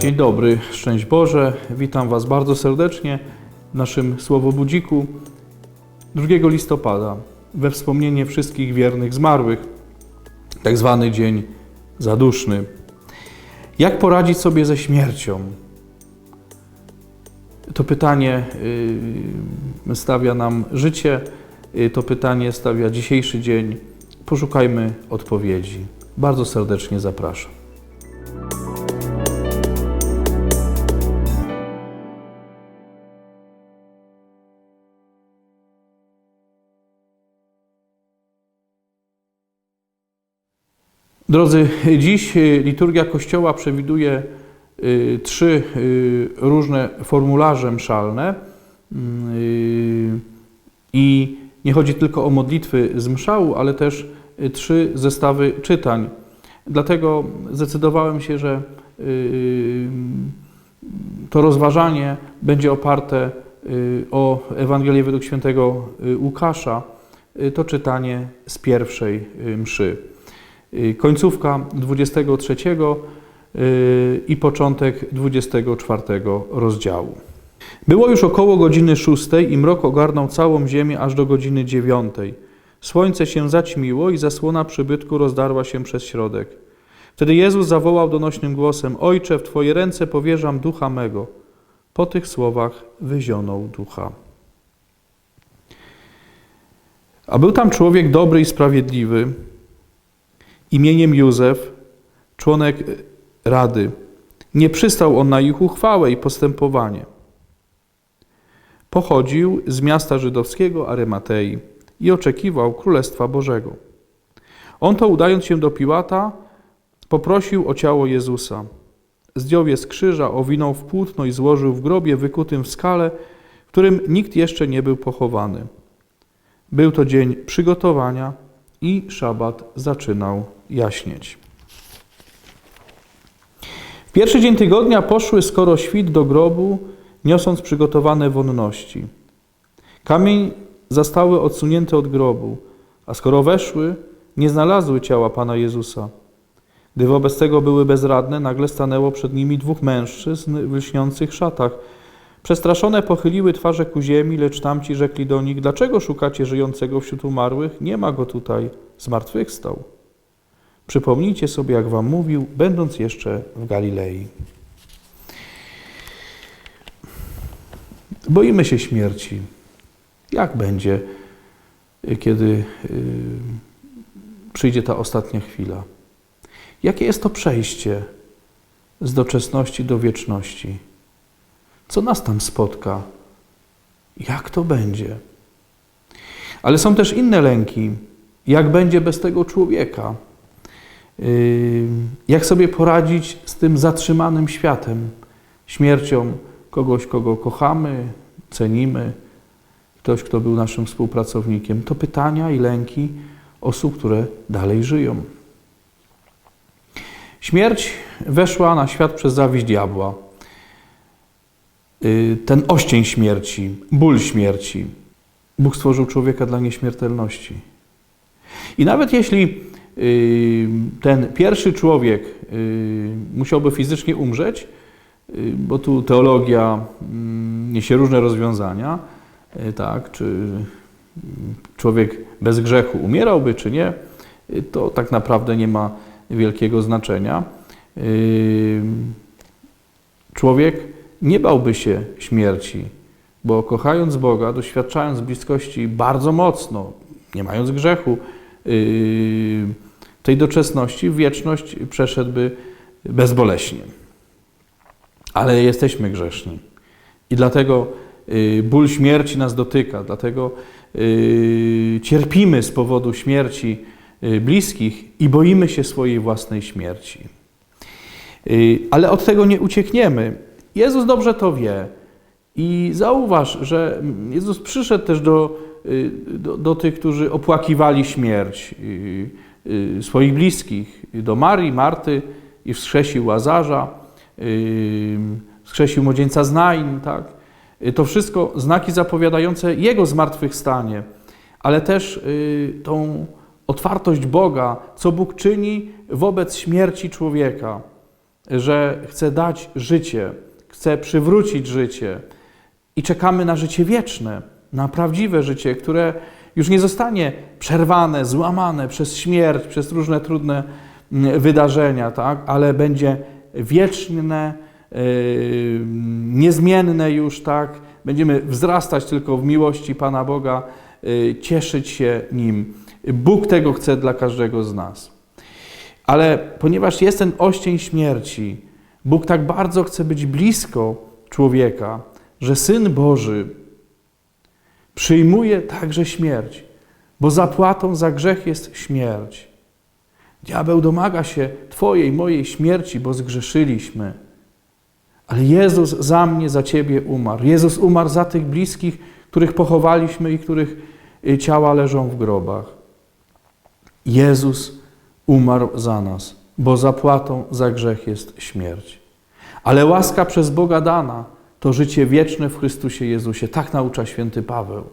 Dzień dobry, szczęść Boże. Witam Was bardzo serdecznie w naszym Słowobudziku 2 listopada we wspomnienie wszystkich wiernych zmarłych, tak zwany dzień zaduszny. Jak poradzić sobie ze śmiercią? To pytanie yy, stawia nam życie, yy, to pytanie stawia dzisiejszy dzień. Poszukajmy odpowiedzi. Bardzo serdecznie zapraszam. Drodzy, dziś y, liturgia Kościoła przewiduje y, trzy y, różne formularze mszalne i nie chodzi tylko o modlitwy z mszału, ale też trzy zestawy czytań. Dlatego zdecydowałem się, że to rozważanie będzie oparte o Ewangelię według świętego Łukasza, to czytanie z pierwszej mszy. Y, Końcówka 23 y, i początek 24 rozdziału. Było już około godziny 6 i mrok ogarnął całą ziemię aż do godziny 9. Słońce się zaćmiło i zasłona przybytku rozdarła się przez środek. Wtedy Jezus zawołał donośnym głosem: Ojcze, w Twoje ręce powierzam ducha mego. Po tych słowach wyzionął ducha. A był tam człowiek dobry i sprawiedliwy, imieniem Józef, członek rady. Nie przystał on na ich uchwałę i postępowanie. Pochodził z miasta żydowskiego Arymatei i oczekiwał Królestwa Bożego. On to udając się do Piłata, poprosił o ciało Jezusa. Zdjął je z krzyża, owinął w płótno i złożył w grobie wykutym w skale, w którym nikt jeszcze nie był pochowany. Był to dzień przygotowania i szabat zaczynał jaśnieć. W pierwszy dzień tygodnia poszły skoro świt do grobu, niosąc przygotowane wonności. Kamień zastały odsunięty od grobu, a skoro weszły, nie znalazły ciała Pana Jezusa. Gdy wobec tego były bezradne, nagle stanęło przed nimi dwóch mężczyzn w lśniących szatach. Przestraszone pochyliły twarze ku ziemi, lecz tamci rzekli do nich, dlaczego szukacie żyjącego wśród umarłych? Nie ma go tutaj, zmartwychwstał. Przypomnijcie sobie, jak wam mówił, będąc jeszcze w Galilei. Boimy się śmierci. Jak będzie, kiedy y, przyjdzie ta ostatnia chwila? Jakie jest to przejście z doczesności do wieczności? Co nas tam spotka? Jak to będzie? Ale są też inne lęki. Jak będzie bez tego człowieka? Yy, Jak sobie poradzić z tym zatrzymanym światem, śmiercią kogoś, kogo kochamy, cenimy, ktoś, kto był naszym współpracownikiem? To pytania i lęki osób, które dalej żyją. Śmierć weszła na świat przez zawiść diabła. Yy, Ten oścień śmierci, ból śmierci. Bóg stworzył człowieka dla nieśmiertelności. I nawet jeśli yy, ten pierwszy człowiek yy, musiałby fizycznie umrzeć, bo tu teologia mm, niesie różne rozwiązania, tak, czy yy, człowiek bez grzechu umierałby, czy nie, to tak naprawdę nie ma wielkiego znaczenia. Człowiek nie bałby się śmierci, bo kochając Boga, doświadczając bliskości bardzo mocno, nie mając grzechu, yy, tej doczesności, wieczność przeszedłby bezboleśnie. Ale jesteśmy grzeszni. I dlatego yy, ból śmierci nas dotyka, dlatego yy, cierpimy z powodu śmierci bliskich i boimy się swojej własnej śmierci. Ale od tego nie uciekniemy. Jezus dobrze to wie. I zauważ, że Jezus przyszedł też do, y, do, do tych, którzy opłakiwali śmierć y, y, swoich bliskich, do Marii, Marty i wskrzesił Łazarza, wskrzesił młodzieńca z Nain, tak? To wszystko znaki zapowiadające Jego zmartwychwstanie, ale też tą otwartość Boga, co Bóg czyni wobec śmierci człowieka. że chce dać życie, chce przywrócić życie i czekamy na życie wieczne, na prawdziwe życie, które już nie zostanie przerwane, złamane przez śmierć, przez różne trudne mm, wydarzenia, tak? ale będzie wieczne, yy, niezmienne już, tak? Będziemy wzrastać tylko w miłości Pana Boga, yy, cieszyć się Nim. Bóg tego chce dla każdego z nas. Ale ponieważ jest ten oścień śmierci, Bóg tak bardzo chce być blisko człowieka, że Syn Boży przyjmuje także śmierć, bo zapłatą za grzech jest śmierć. Diabeł domaga się Twojej, mojej śmierci, bo zgrzeszyliśmy. Ale Jezus za mnie, za Ciebie umarł. Jezus umarł za tych bliskich, których pochowaliśmy i których y, ciała leżą w grobach. Jezus umarł za nas, bo zapłatą za grzech jest śmierć. Ale łaska przez Boga dana to życie wieczne w Chrystusie Jezusie. Tak naucza święty Paweł.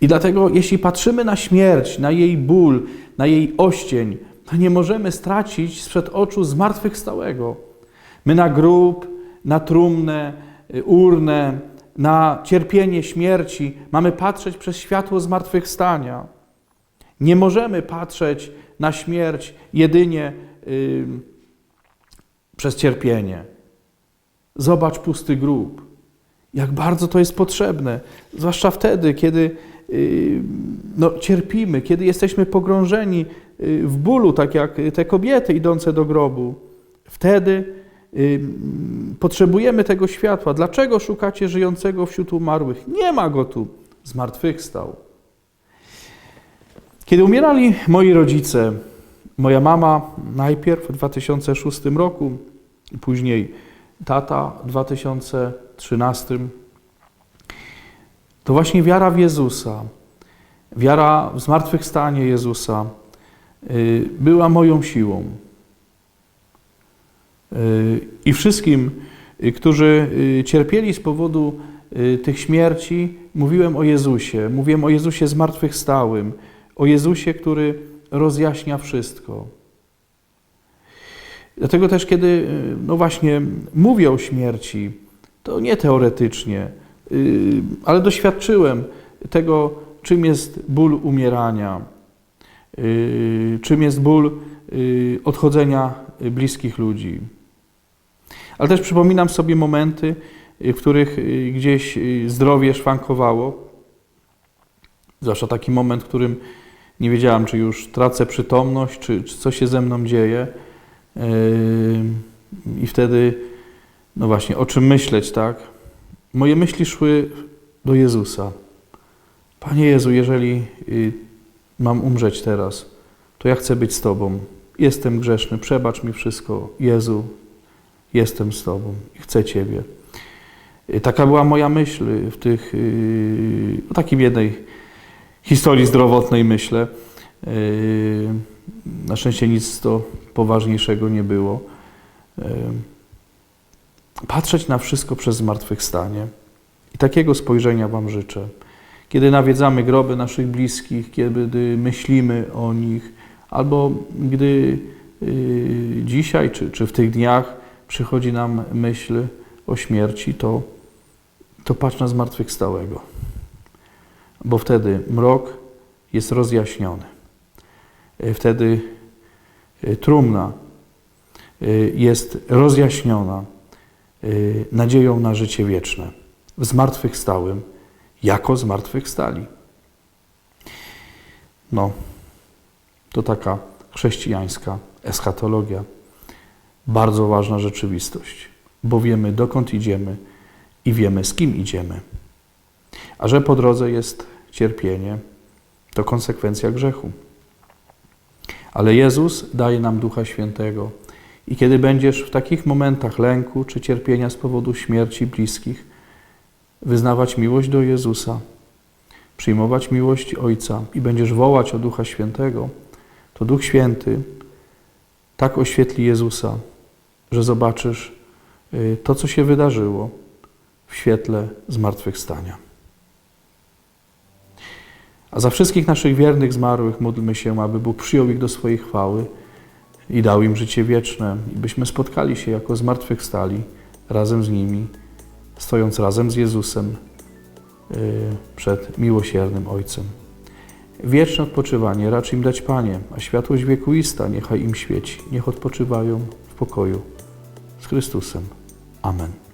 I dlatego, jeśli patrzymy na śmierć, na jej ból, na jej oścień, to nie możemy stracić sprzed oczu zmartwychwstałego. My na grób, na trumnę, y, urnę, na cierpienie śmierci mamy patrzeć przez światło zmartwychwstania. Nie możemy patrzeć na śmierć jedynie przez cierpienie. Zobacz pusty grób. Jak bardzo to jest potrzebne, zwłaszcza wtedy, kiedy no, cierpimy, kiedy jesteśmy pogrążeni y, w bólu, tak jak te kobiety idące do grobu. Wtedy potrzebujemy tego światła. Dlaczego szukacie żyjącego wśród umarłych? Nie ma go tu. Zmartwychwstał. Kiedy umierali moi rodzice, moja mama najpierw w 2006 roku, później tata w 2013, to właśnie wiara w Jezusa, wiara w zmartwychwstanie Jezusa y, była moją siłą. Y, I wszystkim, y, którzy cierpieli z powodu tych śmierci, mówiłem o Jezusie, mówiłem o Jezusie zmartwychwstałym, o Jezusie, który rozjaśnia wszystko. Dlatego też, kiedy no właśnie mówię o śmierci, to nie teoretycznie, ale doświadczyłem tego, czym jest ból umierania, czym jest ból odchodzenia bliskich ludzi. Ale też przypominam sobie momenty, w których gdzieś zdrowie szwankowało, zwłaszcza taki moment, w którym nie wiedziałam, czy już tracę przytomność, czy, czy co się ze mną dzieje. Yy, I wtedy, no właśnie, o czym myśleć, tak? Moje myśli szły do Jezusa. Panie Jezu, jeżeli y, mam umrzeć teraz, to ja chcę być z Tobą. Jestem grzeszny, przebacz mi wszystko. Jezu, jestem z Tobą i chcę Ciebie. Y, taka była moja myśl w tych, y, o takim jednej historii zdrowotnej, myślę. Yy, na szczęście nic to poważniejszego nie było. Yy, patrzeć na wszystko przez zmartwychwstanie. I takiego spojrzenia Wam życzę. Kiedy nawiedzamy groby naszych bliskich, kiedy myślimy o nich, albo gdy yy, dzisiaj czy, czy w tych dniach przychodzi nam myśl o śmierci, to, to patrz na zmartwychwstałego bo wtedy mrok jest rozjaśniony. E, wtedy e, trumna e, jest rozjaśniona nadzieją na życie wieczne w zmartwychwstałym, jako zmartwychwstali. No, to taka chrześcijańska eschatologia. Bardzo ważna rzeczywistość, bo wiemy dokąd idziemy i wiemy z kim idziemy. A że po drodze jest cierpienie, to konsekwencja grzechu. Ale Jezus daje nam Ducha Świętego. I kiedy będziesz w takich momentach lęku czy cierpienia z powodu śmierci bliskich, wyznawać miłość do Jezusa, przyjmować miłość Ojca i będziesz wołać o Ducha Świętego, to Duch Święty tak oświetli Jezusa, że zobaczysz y, to, co się wydarzyło w świetle zmartwychwstania. A za wszystkich naszych wiernych zmarłych módlmy się, aby Bóg przyjął ich do swojej chwały i dał im życie wieczne, i byśmy spotkali się jako zmartwychwstali razem z nimi, stojąc razem z Jezusem y, przed miłosiernym Ojcem. Wieczne odpoczywanie racz im dać Panie, a światłość wiekuista niechaj im świeci. Niech odpoczywają w pokoju z Chrystusem. Amen.